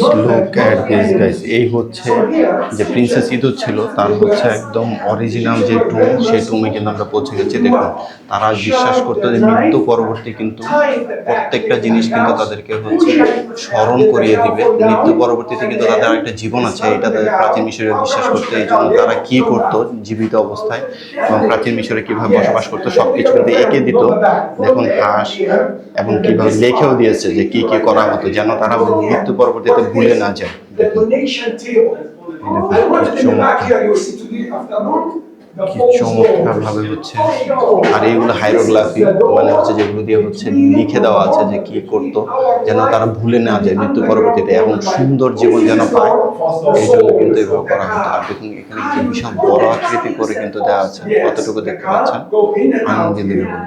Look at this guys এই হচ্ছে যে প্রিন্সেস ইঁদুর ছিল, তার হচ্ছে একদম অরিজিনাল যে টুম সেই টুমে কিন্তু আমরা পৌঁছে গেছি। দেখুন, তারা বিশ্বাস করতো যে মৃত্যু পরবর্তী কিন্তু প্রত্যেকটা জিনিস কিন্তু তাদেরকে হচ্ছে স্মরণ করিয়ে দিবে। মৃত্যু পরবর্তীতে কিন্তু তাদের একটা জীবন আছে, এটা তাদের প্রাচীন মিশরে বিশ্বাস করতো, এই জন্য তারা কি করতো, জীবিত অবস্থায় এবং প্রাচীন মিশরে কীভাবে বসবাস করতো সব কিছু কিন্তু এঁকে দিত। দেখুন হাঁস, এবং কীভাবে লেখেও দিয়েছে যে কি কি করা হতো, যেন তারা মৃত্যু পরবর্তীতে ভুলে না যায় The donation table. I want to in the back here, you see today afternoon, the কি চমৎকার ভাবে হচ্ছে আর এইগুলো হাইরোগ্রাফি মানে হচ্ছে যেগুলো দিয়ে হচ্ছে লিখে দেওয়া আছে যে কি করতো যেন তারা ভুলে না যায় মৃত্যু পরবর্তীতে। এবং সুন্দর জীবন যেন পায় এই জন্য কিন্তু এভাবে করা হতো। আর দেখুন এখানে কি বিশাল বড় আকৃতি করে কিন্তু দেওয়া আছে। কতটুকু দেখতে পাচ্ছেন? And দেখুন।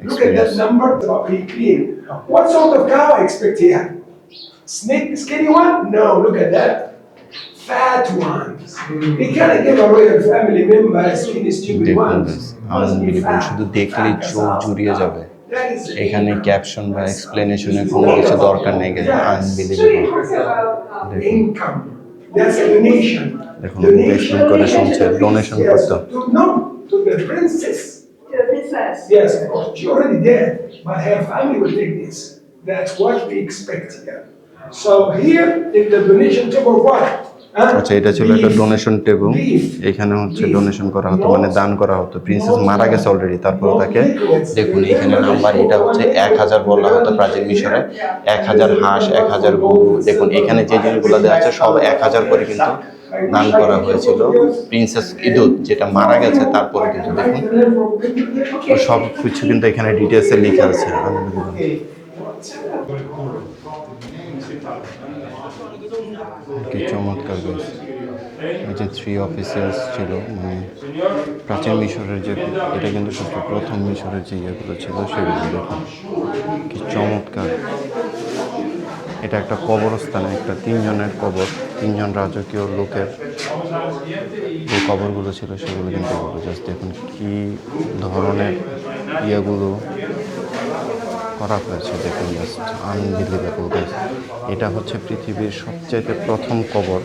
of course, you remember, Amazing, for example, amazing. the numbers. Look at that Experience. number, about pretty clean. What sort of cow I expect here? Snake, skinny one? No, look at that. Fat ones. He can't give a royal family member a skinny, stupid দেখুন ones. guys, Must be unbelievable fat. শুধু দেখলেই Fat চোখ cow. জুড়িয়ে যাবে That is এখানে caption বা এক্সপ্লেনেশনের কোনো কিছু দরকার নেই গেছে আনবিলিভেবল দেখুন income. That's a donation. দেখুন, দেখুন করে শুনছে, donation Yes, করতে। to- No, to the princess. princess. Yes, she already dead, but her family will take this. That's what we expect here. So here in the donation table, what? আচ্ছা এটা ছিল একটা donation table এখানে হচ্ছে donation করা হতো মানে দান করা হতো। প্রিন্সেস মারা গেছে অলরেডি তারপর তাকে দেখুন এখানে নাম্বার এটা হচ্ছে এক হাজার বলা হতো প্রাচীন মিশনে এক হাজার হাঁস এক হাজার গরু। দেখুন এখানে যে জিনিসগুলো দেওয়া আছে সব এক হাজার করে কিন্তু দান করা হয়েছিল। প্রিন্সেস ইদুত যেটা মারা গেছে, তারপরে কিন্তু দেখুন সব কিছু কিন্তু এখানে ডিটেলসে লেখা আছে। কি চমৎকার এই যে থ্রি অফিসিয়ালস ছিল মানে প্রাচীন মিশরের যে, এটা কিন্তু সবচেয়ে প্রথম মিশরের যে ইয়েগুলো ছিল, সেগুলো দেখুন। কি চমৎকার। এটা একটা কবরস্থানে, একটা তিনজনের কবর। তিনজন রাজকীয় লোকের যে কবরগুলো ছিল সেগুলো কিন্তু জাস্ট দেখুন কি ধরনের ইয়েগুলো করা হয়েছে। দেখুন জাস্ট আনবিলিভেবল গাইস এটা হচ্ছে পৃথিবীর সবচাইতে প্রথম কবর,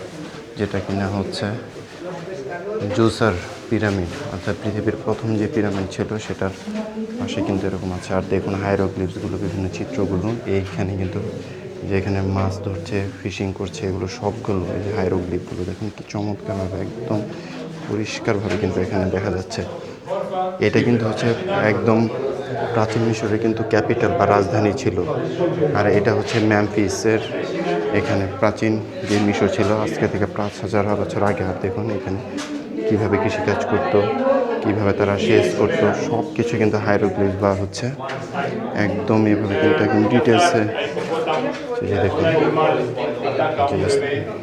যেটা কিনা হচ্ছে জুসার পিরামিড। অর্থাৎ পৃথিবীর প্রথম যে পিরামিড ছিল, সেটার পাশে কিন্তু এরকম আছে। আর দেখুন হাইরোগ্লিপসগুলো বিভিন্ন চিত্রগুলো, এইখানে কিন্তু যে এখানে মাছ ধরছে ফিশিং করছে, এগুলো সবগুলো এই যে হাইরোগ্লিপগুলো দেখুন কি চমৎকারভাবে একদম পরিষ্কারভাবে কিন্তু এখানে দেখা যাচ্ছে। এটা কিন্তু হচ্ছে একদম প্রাচীন মিশরে কিন্তু ক্যাপিটাল বা রাজধানী ছিল। আর এটা হচ্ছে ম্যামফিসের এখানে প্রাচীন যে মিশর ছিল, আজকে থেকে পাঁচ হাজার বছর আগে। আর দেখুন এখানে কীভাবে কৃষিকাজ করতো, কীভাবে তারা সেচ করতো সব কিছু কিন্তু হাইরোগ্লিফ বা হচ্ছে একদম এভাবে কিন্তু একদম ডিটেলসে যে দেখুন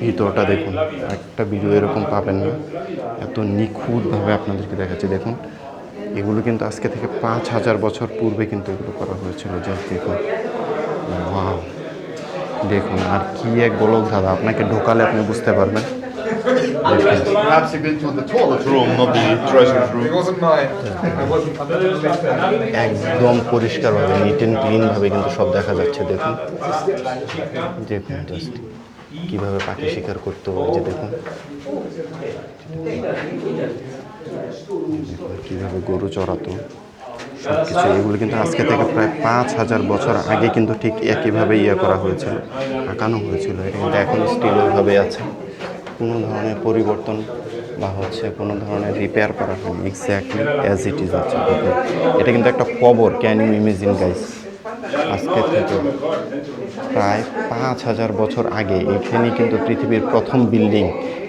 ভিতরটা দেখুন, একটা ভিডিও এরকম পাবেন না। এত নিখুঁতভাবে আপনাদেরকে দেখাচ্ছি, দেখুন। এগুলো কিন্তু আজকে থেকে পাঁচ হাজার বছর পূর্বে কিন্তু এগুলো করা হয়েছিল জাস্ট দেখুন। দেখুন, আর কি এক বলক দাদা আপনাকে ঢোকালে আপনি বুঝতে পারবেন। Perhaps you've been to the toilet. Room, not the treasure room. It wasn't mine. I wasn't. একদম পরিষ্কারভাবে নিট অ্যান্ড ক্লিনভাবে কিন্তু সব দেখা যাচ্ছে দেখুন। দেখুন জাস্ট কীভাবে পাখি শিকার করতো ওই যে দেখুন। দেখুন কীভাবে গরু চড়াতো। সব কিছু এগুলো কিন্তু আজকে থেকে প্রায় পাঁচ হাজার বছর আগে কিন্তু ঠিক একইভাবে ইয়ে করা হয়েছিল আঁকানো হয়েছিল। এটা কিন্তু এখন স্টিল ওইভাবে আছে। কোনো ধরনের পরিবর্তন বা হচ্ছে কোনো ধরনের রিপেয়ার করা হয়নি। এক্স্যাক্টলি অ্যাজ ইট ইজ আছে এটা কিন্তু একটা কবর ক্যান ইউ ইমেজিন গাইস আজকে থেকে প্রায় পাঁচ হাজার বছর আগে এখানে কিন্তু পৃথিবীর প্রথম বিল্ডিং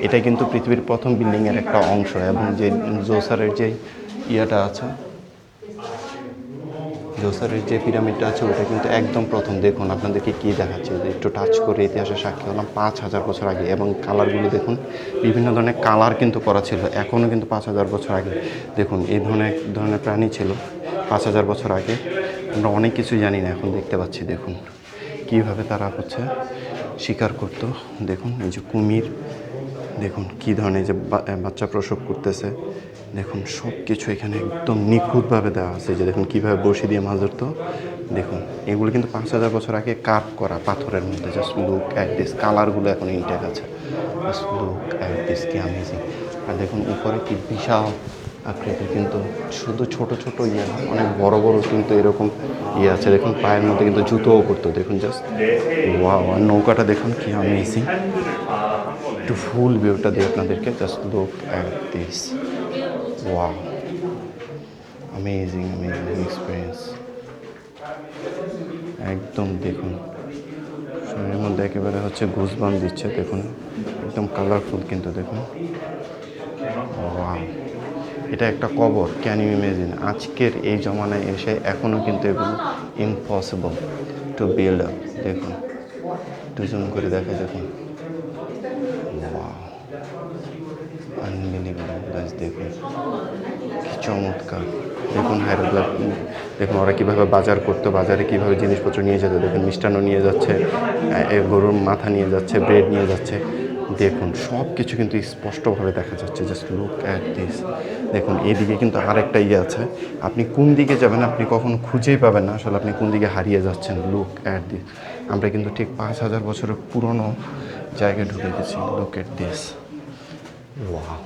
এটা কিন্তু পৃথিবীর প্রথম বিল্ডিংয়ের একটা অংশ। এবং যে জোসারের যে ইয়েটা আছে জোসারের যে পিরামিডটা আছে, ওটা কিন্তু একদম প্রথম। দেখুন, আপনাদেরকে কী দেখাচ্ছে? একটু টাচ করে ইতিহাসে সাক্ষী হলাম পাঁচ হাজার বছর আগে এবং কালারগুলো দেখুন, বিভিন্ন ধরনের কালার কিন্তু করা ছিল এখনও কিন্তু পাঁচ হাজার বছর আগে। দেখুন, এই ধরনের এক ধরনের প্রাণী ছিল পাঁচ হাজার বছর আগে। আমরা অনেক কিছু জানি না, এখন দেখতে পাচ্ছি, দেখুন। কীভাবে তারা হচ্ছে শিকার করতো, দেখুন, এই যে কুমির, দেখুন, কী ধরনের যে বাচ্চা প্রসব করতেছে। দেখুন সব কিছু এখানে একদম নিখুঁতভাবে দেওয়া আছে যে দেখুন, কীভাবে বসে দিয়ে মাছ ধরতো। দেখুন, এগুলো কিন্তু পাঁচ হাজার বছর আগে কাট করা পাথরের মধ্যে জাস্ট লুক অ্যাট দিস কালারগুলো এখন ইনটেক আছে। জাস্ট লুক অ্যাট দিস কি অ্যামেজিং আর দেখুন, উপরে কি বিশাল আকৃতি কিন্তু শুধু ছোট ছোট ইয়ে অনেক বড় বড় কিন্তু এরকম ইয়ে আছে। দেখুন, পায়ের মধ্যে কিন্তু জুতোও করতো দেখুন জাস্ট আর নৌকাটা দেখুন, কি আমেজিং একটু ফুল ভিউটা দিই আপনাদেরকে just look at this wow amazing amazing experience একদম দেখুন। শরীরের মধ্যে একেবারে হচ্ছে ঘুষবান দিচ্ছে, দেখুন। একদম কালারফুল কিন্তু, দেখুন। Wow. এটা একটা কবর ক্যান ইউ ইমেজিন আজকের এই জমানায় এসে এখনও কিন্তু এগুলো ইম্পসিবল টু বিল্ড আপ দেখুন। দুজন করে দেখা দেখুন। আনবিলিভেবল গাছ দেখুন। কি চমৎকার। দেখুন হায়দ্রাবাদ, দেখুন ওরা কীভাবে বাজার করতো, বাজারে কীভাবে জিনিসপত্র নিয়ে যেত। দেখুন মিষ্টান্ন নিয়ে যাচ্ছে গরুর মাথা নিয়ে যাচ্ছে ব্রেড নিয়ে যাচ্ছে। দেখুন সব কিছু কিন্তু স্পষ্টভাবে দেখা যাচ্ছে। জাস্ট লুক অ্যাট দিস দেখুন, এদিকে কিন্তু আরেকটা ইয়ে আছে। আপনি কোন দিকে যাবেন, আপনি কখনো খুঁজেই পাবেন না। আসলে আপনি কোন দিকে হারিয়ে যাচ্ছেন লুক অ্যাট দিস আমরা কিন্তু ঠিক পাঁচ হাজার বছরের পুরনো জায়গায় ঢুকে গেছি লুক অ্যাট দিস ওয়াও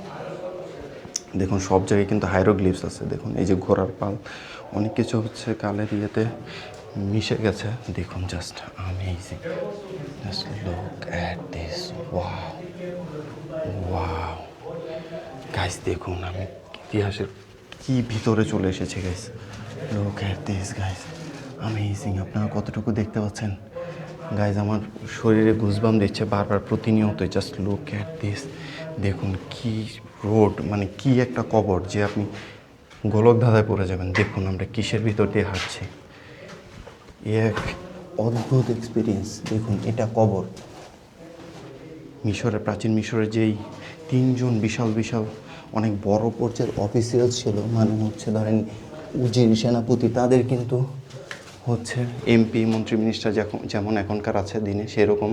দেখুন, সব জায়গায় কিন্তু হাইরোগ্লিপস আছে। দেখুন, এই যে ঘোড়ার পাল, অনেক কিছু হচ্ছে কালের ইয়েতে মিশে গেছে। দেখুন just amazing just look at this wow guys দেখুন, আমি ইতিহাসের কি ভিতরে চলে এসেছে guys look at this guys amazing আপনারা কতটুকু দেখতে পাচ্ছেন? গাইজ আমার শরীরে গুজবাম দিচ্ছে বারবার প্রতিনিয়ত জাস্ট লুক অ্যাট দিস দেখুন কি রোড মানে কি একটা কবর যে আপনি গোলক ধাঁধায় পড়ে যাবেন। দেখুন আমরা কিসের ভিতর দিয়ে হাঁটছি। এক অদ্ভুত এক্সপিরিয়েন্স দেখুন, এটা কবর। মিশরের, প্রাচীন মিশরে যেই তিনজন বিশাল বিশাল অনেক বড় পর্যায়ের অফিসিয়াল ছিল মানে হচ্ছে ধরেন উজির সেনাপতি, তাদের কিন্তু হচ্ছে এমপি মন্ত্রী মিনিস্টার যেমন এখনকার আছে দিনে, সেরকম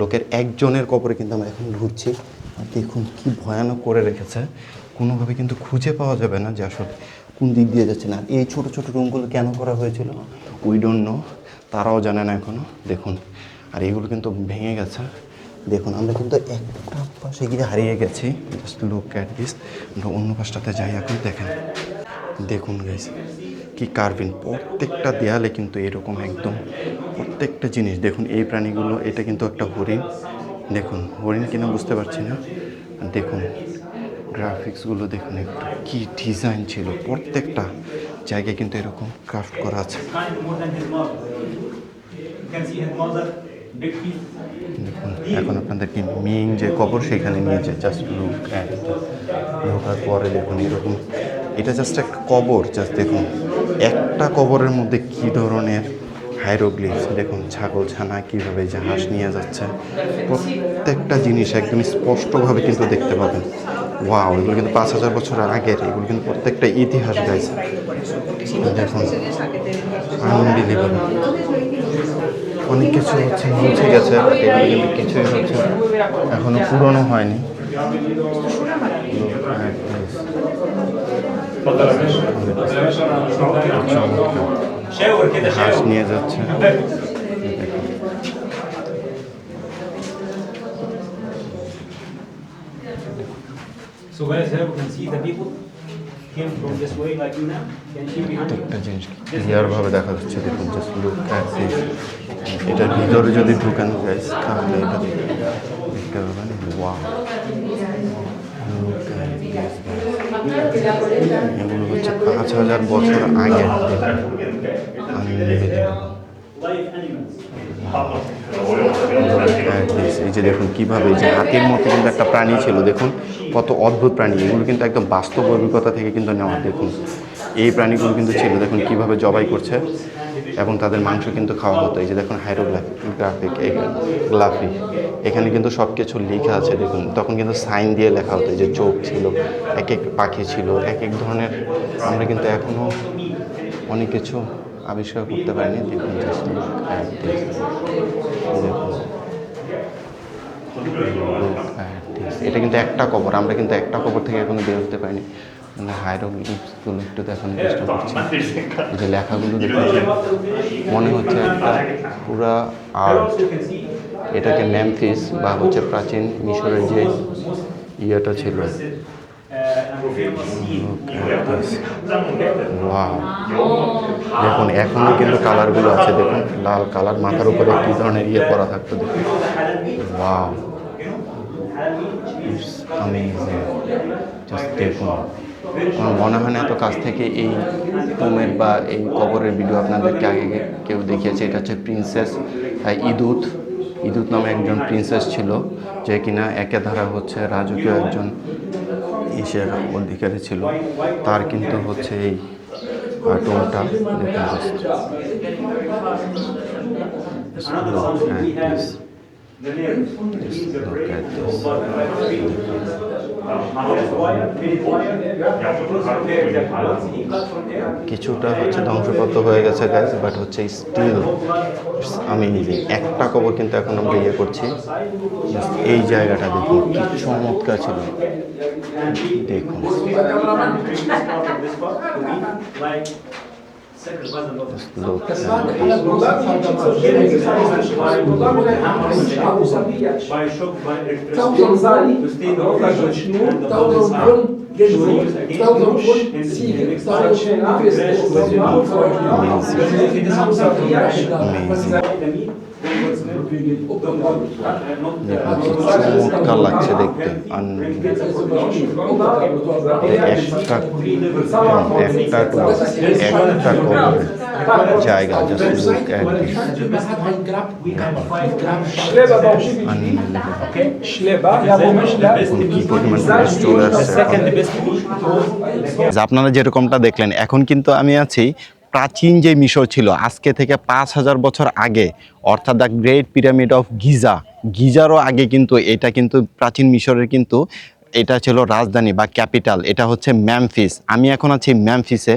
লোকের একজনের কবরে কিন্তু আমরা এখন ঘুরছি আর দেখুন কি ভয়ানক করে রেখেছে। কোনোভাবে কিন্তু খুঁজে পাওয়া যাবে না যে আসলে কোন দিক দিয়ে যাচ্ছে না। এই ছোট ছোট রুমগুলো কেন করা হয়েছিল? উই ডোন্ট নো তারাও জানে না এখনও দেখুন, আর এগুলো কিন্তু ভেঙে গেছে। দেখুন, আমরা কিন্তু একটা পাশে গিয়ে হারিয়ে গেছি। জাস্ট লুক অ্যাট দিস আমরা অন্য পাশটাতে যাই এখন, দেখেন। দেখুন গাইস কি কার্ভিন প্রত্যেকটা দেয়ালে কিন্তু এরকম একদম প্রত্যেকটা জিনিস। দেখুন, এই প্রাণীগুলো, এটা কিন্তু একটা হরিণ। দেখুন, হরিণ কিনা বুঝতে পারছি না। দেখুন গ্রাফিক্সগুলো দেখুন একটু, কী ডিজাইন ছিল। প্রত্যেকটা জায়গায় কিন্তু এরকম ক্রাফট করা আছে. দেখুন, এখন আপনাদেরকে মিং যে কবর সেখানে নিয়ে যায় জাস্ট লুক ঢোকার পরে দেখুন এরকম। এটা জাস্ট একটা কবর জাস্ট দেখুন। একটা কবরের মধ্যে কী ধরনের হাইরোগ্লিফ, দেখুন, ছাগল, ছানা কীভাবে জাহাজ নিয়ে যাচ্ছে। প্রত্যেকটা জিনিস একদম স্পষ্টভাবে কিন্তু দেখতে পাবেন। ওয়াও, এগুলো কিন্তু পাঁচ হাজার বছর আগের, এগুলো কিন্তু প্রত্যেকটা ইতিহাস গাইছে দেখুন আনবিলিভেবল অনেক কিছু হচ্ছে, মুছে গেছে এগুলো কিন্তু কিছুই হচ্ছে এখনও পুরনো হয়নি। চমৎকার। হাঁস নিয়ে যাচ্ছে। দেখুন So guys, here we can see the people came from this way like you now. Can you see behind? প্রত্যেকটা জিনিস ক্লিয়ারভাবে দেখা যাচ্ছে দেখুন জাস্ট লুক এটার ভিতরে যদি ঢুকান গাইস তাহলে এটা দেখতে পাবেন। ওয়াও এগুলো হচ্ছে পাঁচ হাজার বছর আগের এই যে দেখুন, কীভাবে যে হাতির মতো কিন্তু একটা প্রাণী ছিল, দেখুন, কত অদ্ভুত প্রাণী। এগুলো কিন্তু একদম বাস্তব অভিজ্ঞতা থেকে কিন্তু নেওয়া, দেখুন। এই প্রাণীগুলো কিন্তু ছিল, দেখুন, কীভাবে জবাই করছে এবং তাদের মাংস কিন্তু খাওয়া হতো। এই যে দেখুন হাইরোগ্রাফিক গ্রাফিক এখানে কিন্তু সব কিছু লেখা আছে, দেখুন। তখন কিন্তু সাইন দিয়ে লেখা হতো, এই যে চোখ ছিল, এক এক পাখি ছিল, এক এক ধরনের। আমরা কিন্তু এখনও অনেক কিছু আবিষ্কার করতে পারিনি দেখুন এটা কিন্তু একটা কবর, আমরা কিন্তু একটা কবর থেকে এখনও বের হতে পারিনি। মানে হাইরোগ্লিপসগুলো একটু দেখানোর চেষ্টা করছি। যে লেখাগুলো দেখুন মনে হচ্ছে একটা পুরা আর্ট। এটাকে ম্যামফিস বা হচ্ছে প্রাচীন মিশরের যে ইয়েটা ছিল। দেখুন এখনও কিন্তু কালারগুলো আছে, দেখুন, লাল কালার, মাথার উপরে কি ধরনের ইয়ে করা থাকতো, দেখুন। দেখুন। আমার মনে হয় না এত কাছ থেকে এই হোমের বা এই কবরের ভিডিও আপনাদেরকে আগে কেউ দেখিয়েছে। এটা হচ্ছে প্রিন্সেস ইদুত। ইদুত নামে একজন প্রিন্সেস ছিল, যে কিনা একে ধারা হচ্ছে রাজকীয় একজন এশিয়ার অধিকারে ছিল তার কিন্তু হচ্ছে এই টোনটা দরকার কিছুটা হচ্ছে ধ্বংসপ্রাপ্ত হয়ে গেছে গাইজ বাট হচ্ছে স্টিল আমি একটা কবর কিন্তু এখন আমরা ইয়ে করছি এই জায়গাটা দেখুন, কি চমৎকার ছিল। দেখুন। Thousand Zali, চমৎকার লাগছে দেখতে একটা একটা জায়গা জাস্ট লুক অ্যাট আপনারা যেরকমটা দেখলেন এখন কিন্তু আমি আছি প্রাচীন যে মিশর ছিল, আজকে থেকে পাঁচ হাজার বছর আগে, অর্থাৎ the great pyramid of Giza. গিজারও আগে কিন্তু এটা কিন্তু প্রাচীন মিশরের কিন্তু এটা ছিল রাজধানী বা ক্যাপিটাল, এটা হচ্ছে ম্যামফিস। আমি এখন আছি ম্যামফিসে।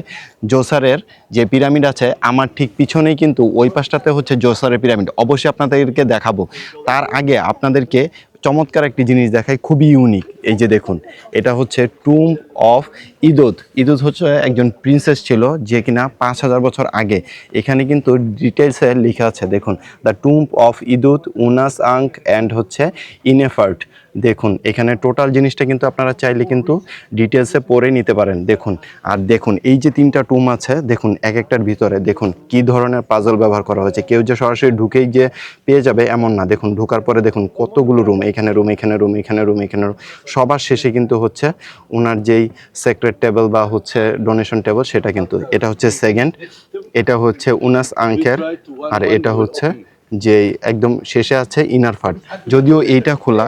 জোসারের যে পিরামিড আছে, আমার ঠিক পিছনেই কিন্তু ওই পাশটাতে হচ্ছে জোসারের পিরামিড। অবশ্যই আপনাদেরকে দেখাবো। তার আগে আপনাদেরকে চমৎকার একটি জিনিস দেখায়, খুবই ইউনিক এই যে দেখুন, এটা হচ্ছে টুম অফ ইদুত ইদুত হচ্ছে একজন প্রিন্সেস ছিল যে কিনা পাঁচ হাজার বছর আগে। এখানে কিন্তু ডিটেলসে লেখা আছে, দেখুন। The tomb of Idut Unas Ankh and হচ্ছে ইনেফার্ট দেখুন, এখানে টোটাল জিনিসটা কিন্তু আপনারা চাইলে কিন্তু ডিটেলসে পড়ে নিতে পারেন। দেখুন, আর দেখুন, এই যে তিনটা টুম আছে, দেখুন, এক একটার ভিতরে, দেখুন, কি ধরনের পাজল ব্যবহার করা হয়েছে। কেউ যে সরাসরি ঢুকেই যে পেয়ে যাবে, এমন না। দেখুন, ঢোকার পরে দেখুন, কতগুলো রুম এখানে রুম এখানে রুম এখানে রুম এখানে রুম সবার শেষে কিন্তু হচ্ছে ওনার যেই সেক্রেট টেবল বা হচ্ছে ডোনেশন টেবল সেটা কিন্তু, এটা হচ্ছে সেকেন্ড এটা হচ্ছে উনাস আঙ্কের, আর এটা হচ্ছে যে একদম শেষে আছে ইনার ফাট যদিও এইটা খোলা